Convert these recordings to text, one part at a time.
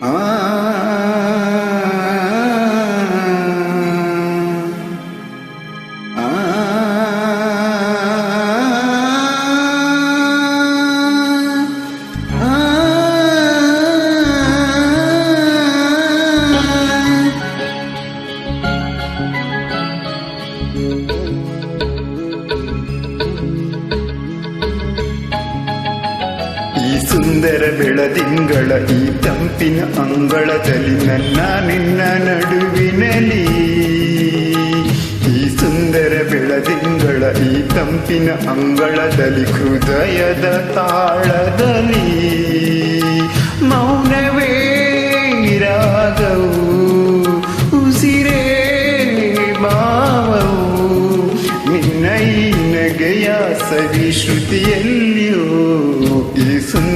Ah. ಬೆಳದಿಂಗಳ ಈ ತಂಪಿನ ಅಂಗಳದಲ್ಲಿ ನನ್ನ ನಿನ್ನ ನಡುವಿನಲ್ಲಿ. ಈ ಸುಂದರ ಬೆಳದಿಂಗಳ ಈ ತಂಪಿನ ಅಂಗಳದಲ್ಲಿ ಹೃದಯದ ತಾಳದಲ್ಲಿ. ಮೌನವೇ ರಾಗವು ಉಸಿರೇ ಭಾವವು ನಿನ್ನ ಈ ನಗೆಯ ಸವಿಶ್ರುತಿಯಲ್ಲಿಯೋ ಈ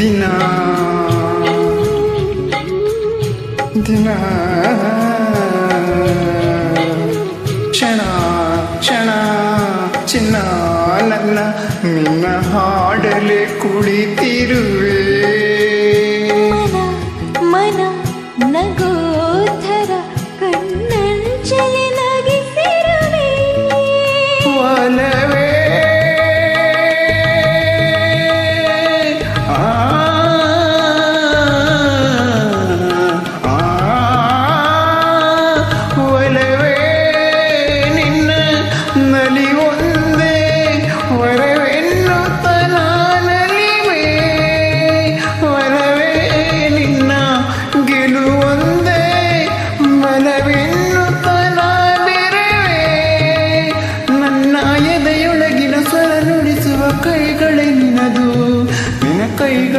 ದಿನ. ದಿನ. ಕ್ಷಣ ಕ್ಷಣ ಚಿನ್ನ ನನ್ನ ನಿನ್ನ ಹಾಡಲೆ ಕುಳಿತಿರುವೆ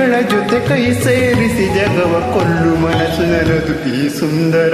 ಕೈಗಳ ಜೊತೆ ಕೈ ಸೇರಿಸಿ ಜಗವ ಕೊಲ್ಲು ಮನಸ್ಸು ನರದು ಈ ಸುಂದರ.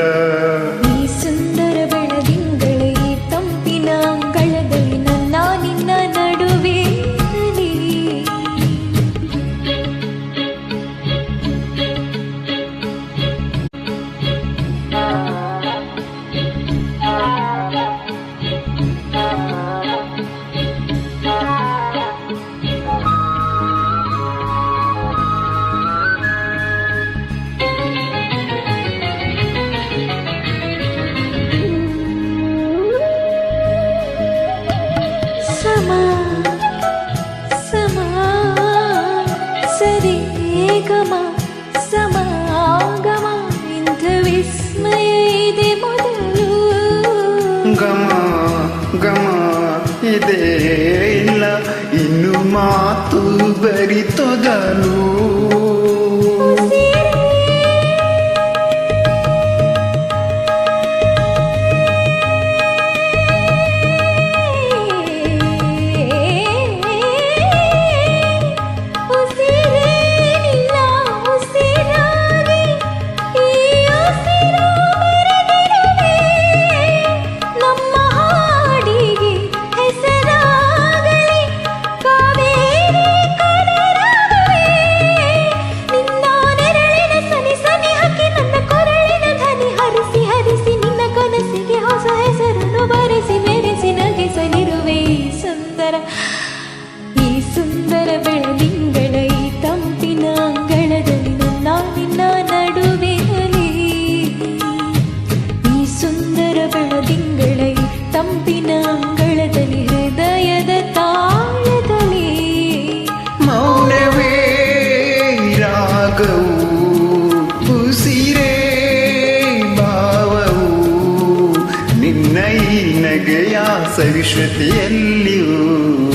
ಗಮ ಗಮ ಇದೇ ಇಲ್ಲ. ಇನ್ನು ಮಾತು ಬರಿತೊದಲು ಸುಂದರ ಈ ಸುಂದರ ಬೆಳದಿಂಗಳ ಈ ತಂಪಿನ ಅಂಗಳದಲ್ಲಿ ನನ್ನ ನಿನ್ನ ನಡುವಿನಲ್ಲಿ ಈ ಸುಂದರ ಬೆಳದಿಂಗಳ ಈ ತಂಪಿನ ಅಂಗಳದಲ್ಲಿ ಹೃದಯದ ತಾಳದಲ್ಲಿ ಮೌನವೇ ರಾಗವು 最是别扭